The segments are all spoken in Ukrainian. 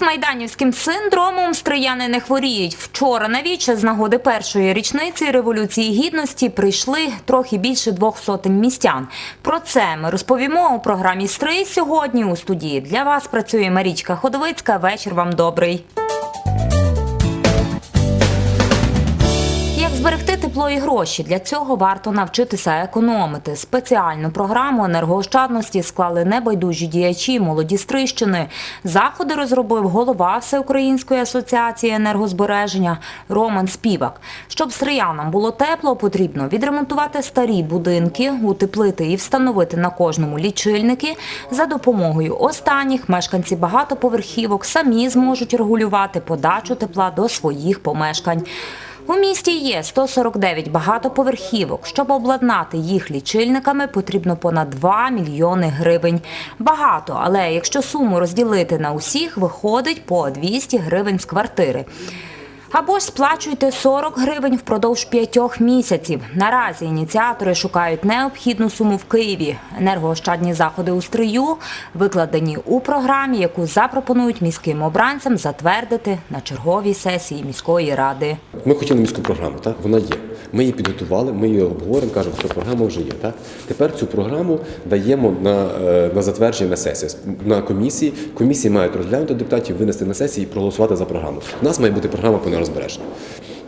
Постмайданівським синдромом стрияни не хворіють. Вчора на віче з нагоди першої річниці Революції Гідності прийшли трохи більше двох сотень містян. Про це ми розповімо у програмі «Стрий» сьогодні у студії. Для вас працює Марічка Ходовицька. Вечір вам добрий. Тепло і гроші? Для цього варто навчитися економити. Спеціальну програму енергоощадності склали небайдужі діячі молоді Стрищини. Заходи розробив голова Всеукраїнської асоціації енергозбереження Роман Співак. Щоб стріянам було тепло, потрібно відремонтувати старі будинки, утеплити і встановити на кожному лічильники. За допомогою останніх мешканці багатоповерхівок самі зможуть регулювати подачу тепла до своїх помешкань. У місті є 149 багатоповерхівок. Щоб обладнати їх лічильниками, потрібно понад 2 мільйони гривень. Багато, але якщо суму розділити на усіх, виходить по 200 гривень з квартири. Або ж сплачуйте 40 гривень впродовж п'ятьох місяців. Наразі ініціатори шукають необхідну суму в Києві. Енергоощадні заходи у стрию викладені у програмі, яку запропонують міським обранцям затвердити на черговій сесії міської ради. Ми хотіли міську програму, так? Вона є. Ми її підготували, ми її обговоримо, кажемо, що програма вже є. Так? Тепер цю програму даємо на, е, на затвердження на сесії, на комісії. Комісії мають розглянути депутатів, винести на сесії і проголосувати за програму. У нас має бути програма по нерозбереженню.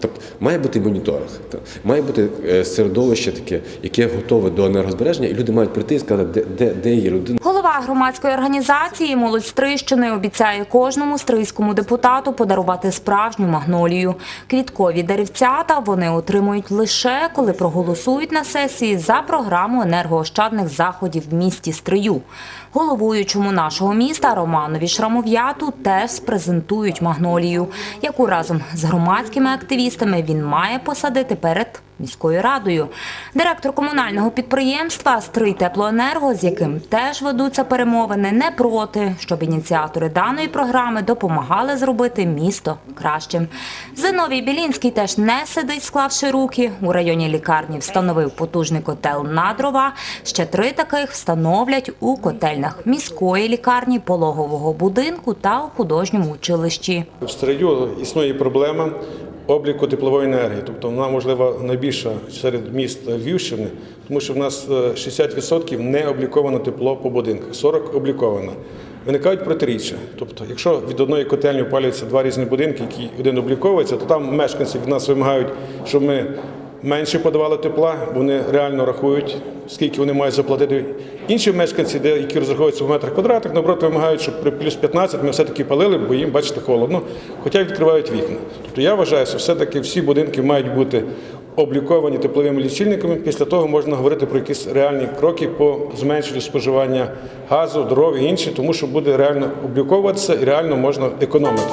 Тобто має бути моніторинг, має бути е, середовище таке, яке готове до енергозбереження, і люди мають прийти і сказати, де, де, де є людина. Голова громадської організації Молодь Стрищини обіцяє кожному стрийському депутату подарувати справжню магнолію. Квіткові деревцята вони отримують лише коли проголосують на сесії за програму енергоощадних заходів в місті Стрию. Головуючому нашого міста Романові Шрамов'яту теж презентують магнолію, яку разом з громадськими активістами він має посадити перед міською радою. Директор комунального підприємства Стрий Теплоенерго, з яким теж ведуться перемовини, не проти, щоб ініціатори даної програми допомагали зробити місто кращим. Зиновій Білінський теж не сидить, склавши руки. У районі лікарні встановив потужний котел на дрова. Ще три таких встановлять у котельнях міської лікарні, пологового будинку та у художньому училищі. В Стрию існує проблема обліку теплової енергії, тобто вона можливо найбільша серед міст Львівщини, тому що в нас е, 60% не обліковано тепло по будинках, 40% обліковано. Виникають протиріччя. Тобто, якщо від одної котельні опалюються два різні будинки, які один обліковується, то там мешканці від нас вимагають, щоб ми менше подавали тепла, вони реально рахують, скільки вони мають заплатити. Інші мешканці, де які розраховуються в метрах квадратних, наоборот, вимагають, щоб при плюс 15 ми все-таки палили, бо їм, бачите, холодно, хоча відкривають вікна. Тобто я вважаю, що все-таки всі будинки мають бути обліковані тепловими лічильниками. Після того можна говорити про якісь реальні кроки по зменшенню споживання газу, дров і інше, тому що буде реально обліковуватися і реально можна економити.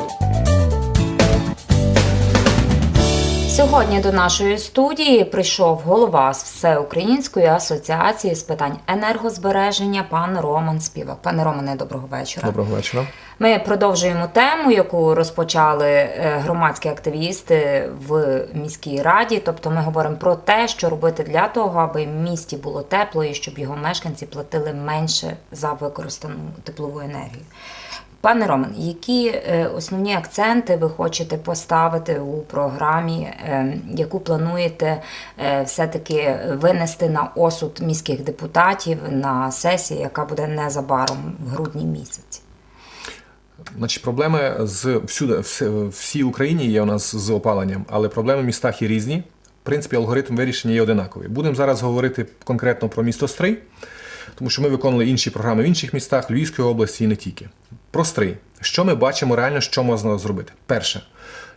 Сьогодні до нашої студії прийшов голова з Всеукраїнської асоціації з питань енергозбереження пан Роман Співак. Пане Романе, доброго вечора. Доброго вечора. Ми продовжуємо тему, яку розпочали е, громадські активісти в міській раді. Тобто ми говоримо про те, що робити для того, аби в місті було тепло і щоб його мешканці платили менше за використану теплову енергію. Пане Роман, які е, основні акценти ви хочете поставити у програмі, е, яку плануєте е, все-таки винести на осуд міських депутатів на сесії, яка буде незабаром в грудні місяці? Значить, проблеми з всюди, всій Україні є у нас з опаленням, але проблеми в містах є різні. В принципі, алгоритм вирішення є одинаковий. Будемо зараз говорити конкретно про місто Стрий, тому що ми виконали інші програми в інших містах Львівської області і не тільки. Про Стрий. Що ми бачимо реально, що можна зробити? Перше,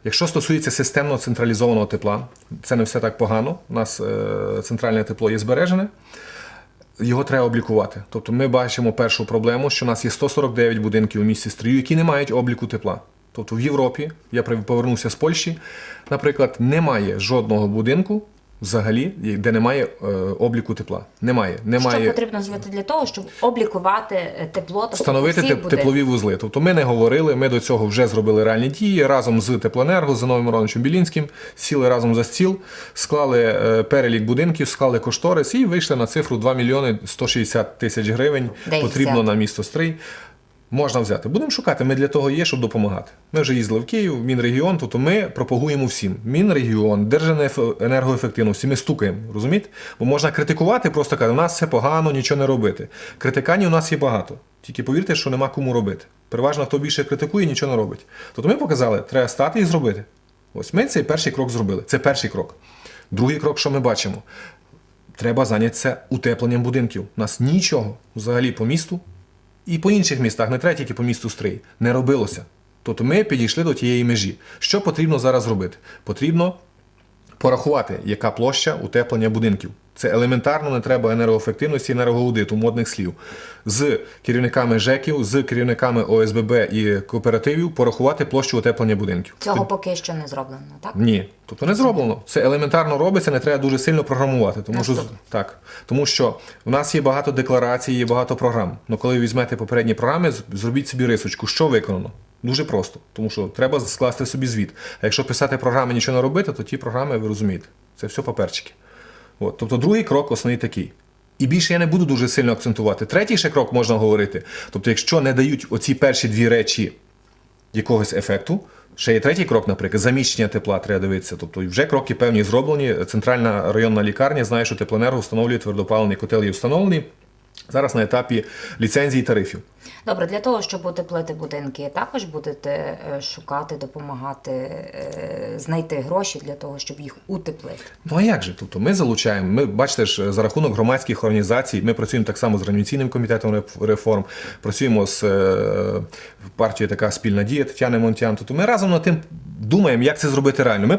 якщо стосується системно централізованого тепла, це не все так погано. У нас е, центральне тепло є збережене. Його треба облікувати. Тобто ми бачимо першу проблему, що у нас є 149 будинків у місті Стрию, які не мають обліку тепла. Тобто в Європі, я повернувся з Польщі, наприклад, немає жодного будинку взагалі, де немає е, обліку тепла. Немає. немає Що потрібно зробити для того, щоб облікувати е, тепло тобто встановити теп- теплові вузли. Тобто ми не говорили, ми до цього вже зробили реальні дії разом з Теплоенерго, з Новим Мироновичем Білінським, сіли разом за стіл, склали е, перелік будинків, склали кошторис і вийшли на цифру 2 мільйони 160 тисяч гривень. Де їх Потрібно взяти? на місто Стрий. Можна взяти. Будемо шукати. Ми для того є, щоб допомагати. Ми вже їздили в Київ, в Мінрегіон, тобто ми пропагуємо всім. Мінрегіон, Держенергоефективності, ми стукаємо, розумієте? Бо можна критикувати, просто казати, у нас все погано, нічого не робити. Критиканів у нас є багато. Тільки повірте, що нема кому робити. Переважно, хто більше критикує, нічого не робить. Тобто ми показали, треба стати і зробити. Ось ми цей перший крок зробили. Це перший крок. Другий крок, що ми бачимо? Треба зайнятися утепленням будинків. У нас нічого взагалі по місту і по інших містах, не треба тільки по місту Стрий, не робилося. Тобто ми підійшли до тієї межі. Що потрібно зараз робити? Потрібно порахувати, яка площа утеплення будинків. Це елементарно не треба енергоефективності, енергоаудиту, модних слів. З керівниками ЖЕКів, з керівниками ОСББ і кооперативів порахувати площу утеплення будинків. Цього поки що не зроблено, так? Ні, тобто не зроблено. Це елементарно робиться, не треба дуже сильно програмувати. Тому що, так, тому що в нас є багато декларацій, є багато програм. Ну коли ви візьмете попередні програми, зробіть собі рисочку, що виконано. Дуже просто, тому що треба скласти собі звіт. А якщо писати програми нічого не робити, то ті програми ви розумієте. Це все паперчики. От, тобто другий крок основний такий. І більше я не буду дуже сильно акцентувати. Третій ще крок можна говорити. Тобто, якщо не дають оці перші дві речі якогось ефекту. Ще є третій крок, наприклад, заміщення тепла треба дивитися. Тобто вже кроки певні зроблені. Центральна районна лікарня знає, що теплоенерго встановлює твердопаливний котел є встановлений. Зараз на етапі ліцензії тарифів. Добре, для того, щоб утеплити будинки, також будете е, шукати, допомагати, е, знайти гроші для того, щоб їх утеплити. Ну а як же? Тобто ми залучаємо. Ми бачите ж за рахунок громадських організацій. Ми працюємо так само з реанімаційним комітетом реформ, працюємо з е, партією така спільна дія Тетяни Монтян. Тобто ми разом над тим думаємо, як це зробити реально. Ми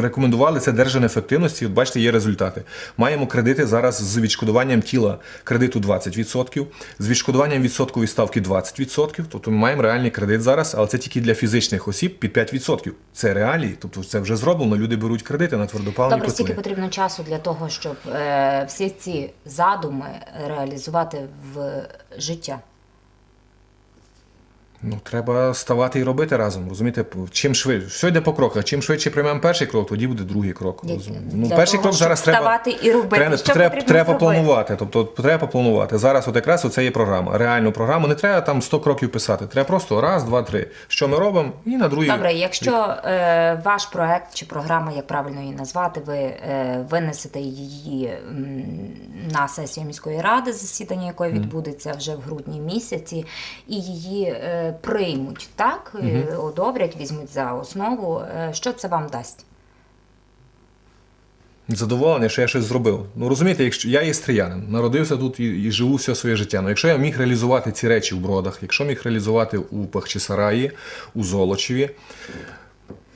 рекомендували це держенефективності. От бачите, є результати. Маємо кредити зараз з відшкодуванням тіла кредиту 20%, з відшкодуванням відсоткової ставки 20%. Тобто ми маємо реальний кредит зараз, але це тільки для фізичних осіб під 5%. Це реалії, тобто це вже зроблено. Люди беруть кредити на твердопалені Добре, скільки потрібно часу для того, щоб е, всі ці задуми реалізувати в життя? Ну, треба ставати і робити разом. Розумієте, чим швидше все йде по кроках. Чим швидше приймемо перший крок, тоді буде другий крок. Для- розумієте. для Ну, перший того, крок зараз треба вставати і робити. Треба, Що треба, треба планувати. Тобто треба попланувати. Зараз, от якраз оце є програма. Реальну програму. Не треба там 100 кроків писати. Треба просто раз, два, три. Що ми робимо, і на другий. Добре, якщо е, ваш проект чи програма, як правильно її назвати, ви е, винесете її на сесію міської ради, засідання якої відбудеться вже в грудні місяці, і її е, приймуть, так Е, одобрять, візьмуть за основу. Е, що це вам дасть? задоволення, що я щось зробив. Ну розумієте, якщо я є стріянин, народився тут і, і живу все своє життя. Ну, якщо я міг реалізувати ці речі в бродах, якщо міг реалізувати у Пахчисараї, у Золочеві,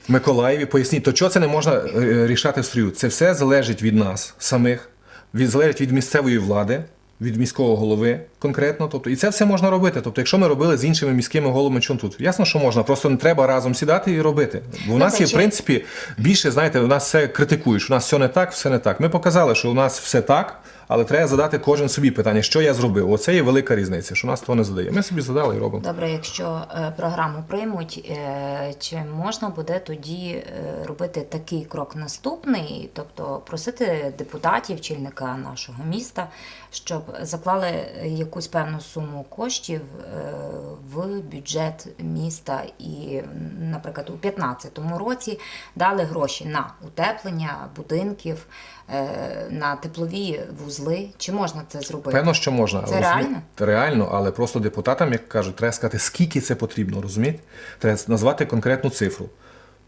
Миколаєві, поясніть, то чого це не можна е, рішати в строю? Це все залежить від нас самих, від залежить від місцевої влади. Від міського голови конкретно, тобто і це все можна робити. Тобто, якщо ми робили з іншими міськими головами, чому тут? Ясно, що можна, просто не треба разом сідати і робити. Бо у нас є, в принципі, більше, знаєте, у нас все критикують, у нас все не так, все не так. Ми показали, що у нас все так, але треба задати кожен собі питання, що я зробив. Оце є велика різниця, що нас того не задає. Ми собі задали і робимо. Добре, якщо е, програму приймуть, е, чи можна буде тоді е, робити такий крок наступний, тобто просити депутатів, чільника нашого міста, щоб заклали якусь певну суму коштів в бюджет міста і, наприклад, у 2015 році дали гроші на утеплення будинків, на теплові вузли. Чи можна це зробити? Певно, що можна. Це розумі... реально? Реально, але просто депутатам, як кажуть, треба сказати, скільки це потрібно, розумієте? Треба назвати конкретну цифру.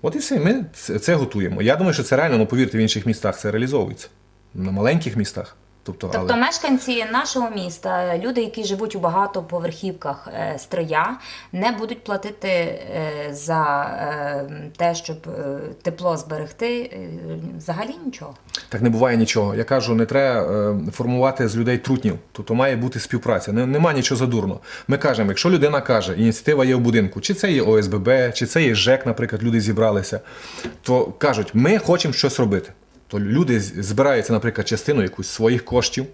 От і все, ми це готуємо. Я думаю, що це реально, ну повірте, в інших містах це реалізовується. На маленьких містах. Тобто, Тобто але... мешканці нашого міста, люди, які живуть у багатоповерхівках е, Стрия, не будуть платити е, за е, те, щоб е, тепло зберегти, е, взагалі нічого. Так не буває нічого. Я кажу, не треба е, формувати з людей трутнів. Тобто має бути співпраця. Не, нема нічого задурно. Ми кажемо, якщо людина каже, ініціатива є в будинку, чи це є ОСББ, чи це є ЖЕК, наприклад, люди зібралися, то кажуть, ми хочемо щось робити. То люди збираються, наприклад, частину якусь своїх коштів.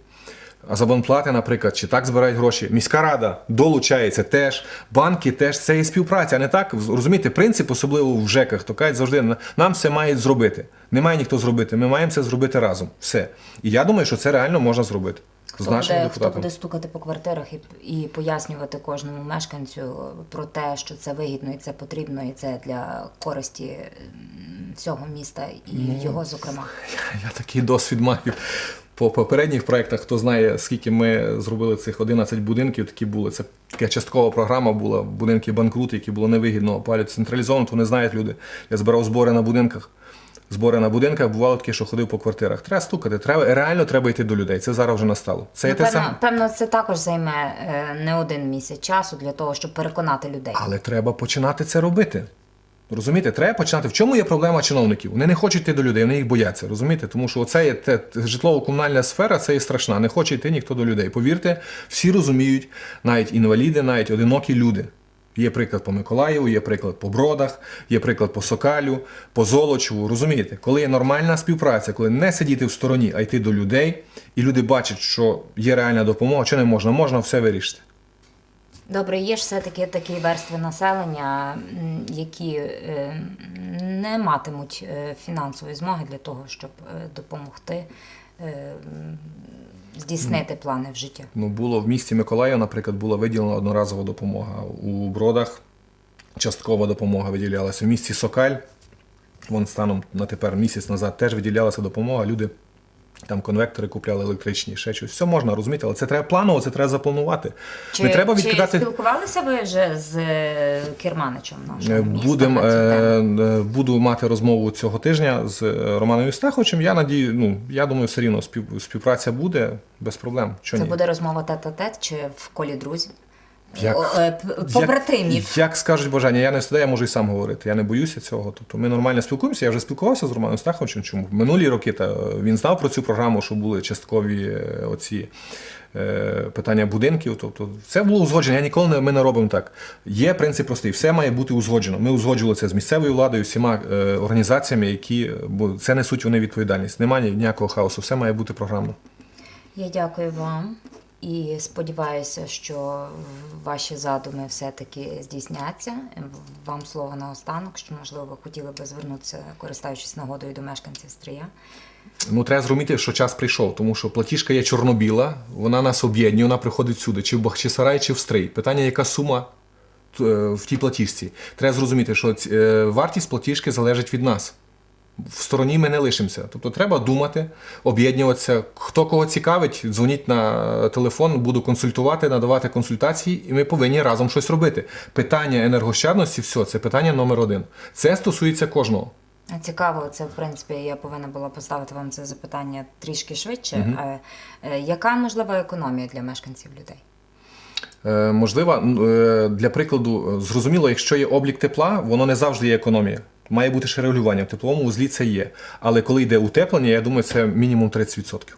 А забонплати, наприклад, чи так збирають гроші. Міська рада долучається теж, банки теж це є співпраця. Не так розумієте, принцип, особливо в ЖЕКах, то кажуть завжди нам все мають зробити. Не має ніхто зробити. Ми маємо це зробити разом. Все. І я думаю, що це реально можна зробити. Хто буде, хто буде стукати по квартирах і, і пояснювати кожному мешканцю про те, що це вигідно і це потрібно, і це для користі всього міста і Ну, його, зокрема. Я такий досвід маю. По попередніх проєктах, хто знає, скільки ми зробили цих 11 будинків, такі були. Це така часткова програма була, будинки банкрути, які було невигідно опалювати централізовано, то не знають люди. Я збирав збори на будинках. Збори на будинках бувало таке, що ходив по квартирах. Треба стукати, треба реально треба йти до людей. Це зараз вже настало. Це Ну, те певно, саме. певно, це також займе е, не один місяць часу для того, щоб переконати людей. Але треба починати це робити. Розумієте, треба починати. В чому є проблема чиновників? Вони не хочуть йти до людей, вони їх бояться. Розумієте? Тому що оце є те, житлово-комунальна сфера, це є страшна. Не хоче йти ніхто до людей. Повірте, всі розуміють, навіть інваліди, навіть одинокі люди. Є приклад по Миколаєву, є приклад по Бродах, є приклад по Сокалю, по Золочеву. Розумієте, коли є нормальна співпраця, коли не сидіти в стороні, а йти до людей, і люди бачать, що є реальна допомога, що не можна, можна все вирішити. Добре, є ж все-таки такі верстви населення, які е, не матимуть е, фінансової змоги для того, щоб е, допомогти здійснити плани в життя. Ну, було в місті Миколаїв, наприклад, була виділена одноразова допомога. У Бродах часткова допомога виділялася. В місті Сокаль, вон станом на тепер місяць назад, теж виділялася допомога. Люди там конвектори купляли електричні, ще щось. Все можна розуміти, але це треба планово, це треба запланувати. Не треба чи спілкувалися ви вже з е, керманичем нашого Е. Будем, е, е, буду мати розмову цього тижня з Романом Євстаховичем. Я надію, ну я думаю, все рівно спів, співпраця буде без проблем. Чого Це ні? буде розмова тет-а-тет чи в колі друзів? Як- е, п- Побратимів. Як, як скажуть бажання, я не студент, я можу і сам говорити. Я не боюся цього. Тобто ми нормально спілкуємося. Я вже спілкувався з Романом Стаховичем. Чому минулі роки та він знав про цю програму, що були часткові е, оці. е, Питання будинків, тобто це було узгоджено. Я ніколи не ми не робимо так. Є принцип простий, все має бути узгоджено. Ми узгоджували це з місцевою владою, всіма е, організаціями, які е, бо це несуть вони відповідальність. Немає ніякого хаосу, все має бути програмно. Я дякую вам і сподіваюся, що ваші задуми все-таки здійсняться. Вам слово наостанок, що можливо ви хотіли би звернутися, користуючись нагодою до мешканців Стрия. Ну, треба зрозуміти, що час прийшов, тому що платіжка є чорнобіла, вона нас об'єднує, вона приходить сюди, чи в Бахчисарай, чи в Стрий. Питання, яка сума е, в тій платіжці. Треба зрозуміти, що е, вартість платіжки залежить від нас. В стороні ми не лишимося. Тобто треба думати, об'єднуватися. Хто кого цікавить, дзвоніть на телефон, буду консультувати, надавати консультації, і ми повинні разом щось робити. Питання енергощадності, все, це питання номер один. Це стосується кожного. Цікаво, це в принципі я повинна була поставити вам це запитання трішки швидше. Е, е, Яка можлива економія для мешканців людей? Е, Можливо, е, для прикладу, зрозуміло, якщо є облік тепла, воно не завжди є економія. Має бути ще регулювання. В тепловому узлі це є. Але коли йде утеплення, я думаю, це мінімум 30%.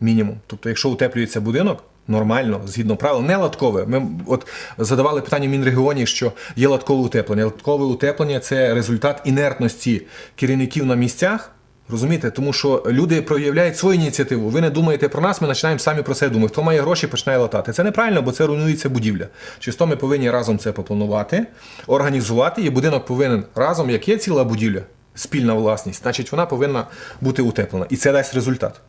Мінімум. Тобто, якщо утеплюється будинок, нормально, згідно правил, не латкове. Ми от задавали питання в Мінрегіоні, що є латкове утеплення. Латкове утеплення це результат інертності керівників на місцях. Розумієте, тому що люди проявляють свою ініціативу. Ви не думаєте про нас, ми починаємо самі про це думати. Хто має гроші, починає латати. Це неправильно, бо це руйнується будівля. Чисто ми повинні разом це попланувати, організувати, і будинок повинен разом, як є ціла будівля, спільна власність, значить вона повинна бути утеплена. І це дасть результат.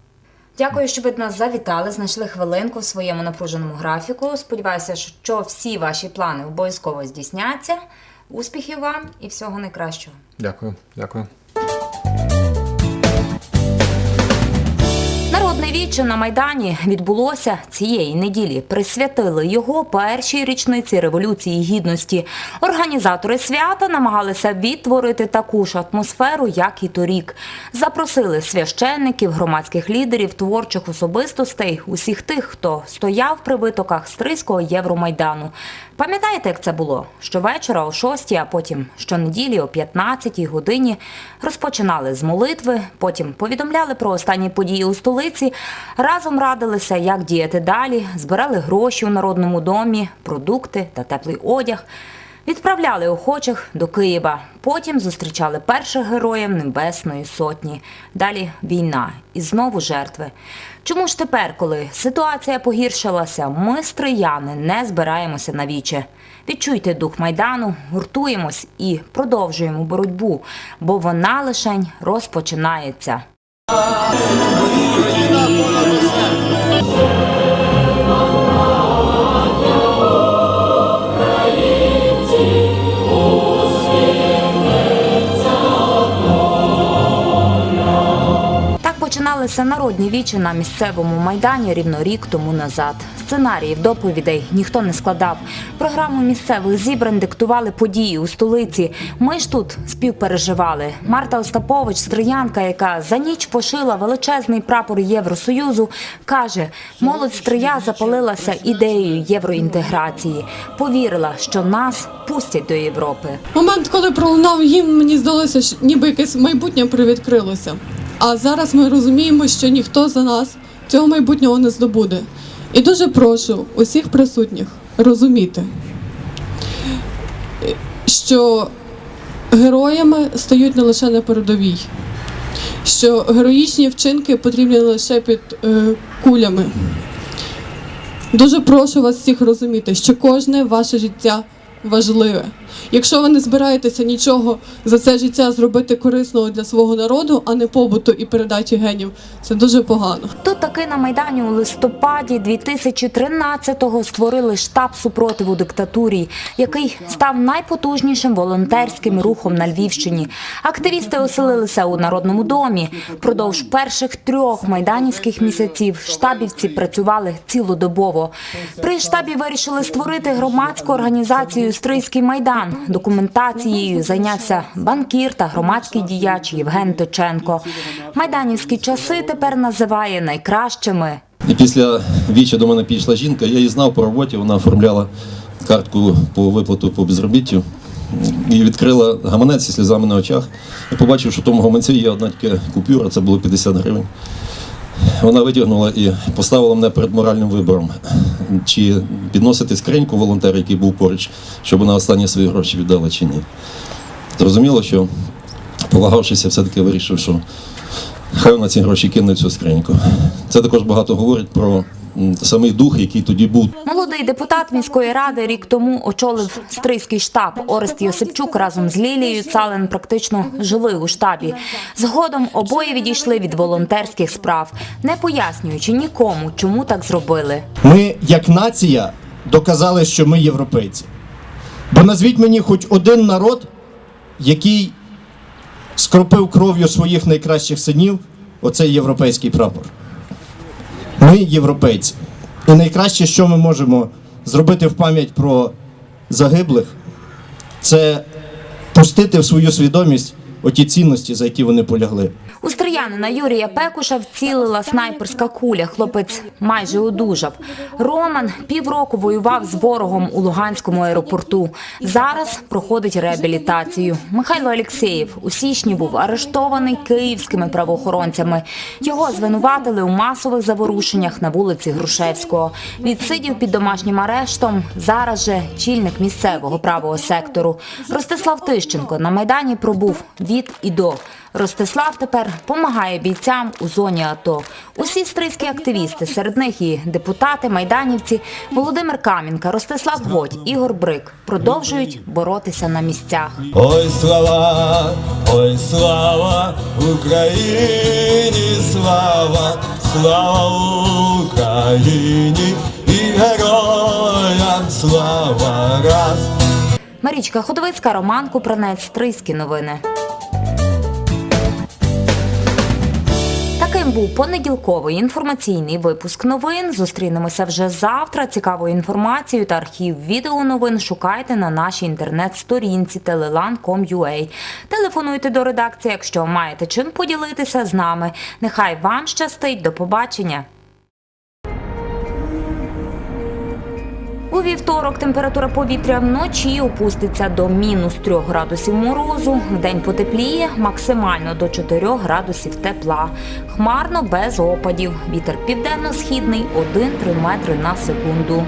Дякую, що ви до нас завітали, знайшли хвилинку в своєму напруженому графіку. Сподіваюся, що всі ваші плани обов'язково здійсняться. Успіхів вам і всього найкращого. Дякую, дякую. Народне віче на Майдані відбулося цієї неділі. Присвятили його першій річниці Революції Гідності. Організатори свята намагалися відтворити таку ж атмосферу, як і торік. Запросили священників, громадських лідерів, творчих особистостей, усіх тих, хто стояв при витоках Стрийського Євромайдану. Пам'ятаєте, як це було? Щовечора о 6, а потім щонеділі о 15 годині розпочинали з молитви, потім повідомляли про останні події у столиці, разом радилися, як діяти далі, збирали гроші у народному домі, продукти та теплий одяг. Відправляли охочих до Києва. Потім зустрічали перших героїв Небесної Сотні. Далі війна і знову жертви. Чому ж тепер, коли ситуація погіршилася, ми, стрияни, не збираємося на віче? Відчуйте дух майдану, гуртуємось і продовжуємо боротьбу, бо вона лишень розпочинається. Відбулися народні вічі на місцевому майдані рівно рік тому назад. Сценаріїв доповідей ніхто не складав. Програму місцевих зібрань диктували події у столиці. Ми ж тут співпереживали. Марта Остапович, стріянка, яка за ніч пошила величезний прапор Євросоюзу, каже: молодь стрия запалилася ідеєю євроінтеграції. Повірила, що нас пустять до Європи. Момент, коли пролунав гімн, мені здалося, що ніби якесь майбутнє привідкрилося. А зараз ми розуміємо, що ніхто за нас цього майбутнього не здобуде. І дуже прошу усіх присутніх розуміти, що героями стають не лише на передовій, що героїчні вчинки потрібні не лише під е, кулями. Дуже прошу вас всіх розуміти, що кожне ваше життя важливе. Якщо ви не збираєтеся нічого за це життя зробити корисного для свого народу, а не побуту і передачі генів, це дуже погано. Тут таки на майдані у листопаді 2013-го створили штаб супротиву диктатурі, який став найпотужнішим волонтерським рухом на Львівщині. Активісти оселилися у народному домі. Продовж перших трьох майданівських місяців штабівці працювали цілодобово. При штабі вирішили створити громадську організацію Стрийський майдан. Документацією зайнявся банкір та громадський діяч Євген Точенко. Майданівські часи тепер називає найкращими. І після вічі до мене підійшла жінка, я її знав по роботі, вона оформляла картку по виплату по безробіттю і відкрила гаманець зі сльозами на очах. Я побачив, що в тому гаманці є одна тільки купюра, це було 50 гривень. Вона витягнула і поставила мене перед моральним вибором, чи підносити скриньку волонтера, який був поруч, щоб вона останні свої гроші віддала чи ні. Зрозуміло, що повагавшися, все-таки вирішив, що Хай вона ці гроші кине в цю скриньку. Це також багато говорить про самий дух, який тоді був. Молодий депутат міської ради рік тому очолив стрийський штаб. Орест Йосипчук разом з Лілією Цален практично жили у штабі. Згодом обоє відійшли від волонтерських справ, не пояснюючи нікому, чому так зробили. Ми, як нація, доказали, що ми європейці. Бо назвіть мені хоч один народ, який скропив кров'ю своїх найкращих синів оцей європейський прапор. Ми європейці. І найкраще, що ми можемо зробити в пам'ять про загиблих, це пустити в свою свідомість оті цінності, за які вони полягли. У стріянина Юрія Пекуша вцілила снайперська куля. Хлопець майже одужав. Роман півроку воював з ворогом у Луганському аеропорту. Зараз проходить реабілітацію. Михайло Алєксєєв у січні був арештований київськими правоохоронцями. Його звинуватили у масових заворушеннях на вулиці Грушевського. Відсидів під домашнім арештом. Зараз же чільник місцевого правого сектору. Ростислав Тищенко на майдані пробув від і до. Ростислав тепер допомагає бійцям у зоні АТО. Усі стрийські активісти, серед них і депутати, майданівці, Володимир Камінка, Ростислав Годь, Ігор Брик продовжують боротися на місцях. Ой, слава, ой, слава Україні, слава, слава Україні і героям слава раз. Марічка Ходовицька, Роман Купранець, Стрийські новини. Таким був понеділковий інформаційний випуск новин. Зустрінемося вже завтра. Цікаву інформацію та архів відеоновин шукайте на нашій інтернет-сторінці telelan.com.ua. Телефонуйте до редакції, якщо маєте чим поділитися з нами. Нехай вам щастить. До побачення. У вівторок температура повітря вночі опуститься до мінус 3 градусів морозу. Вдень потепліє максимально до 4 градусів тепла. Хмарно без опадів. Вітер південно-східний 1-3 метри на секунду.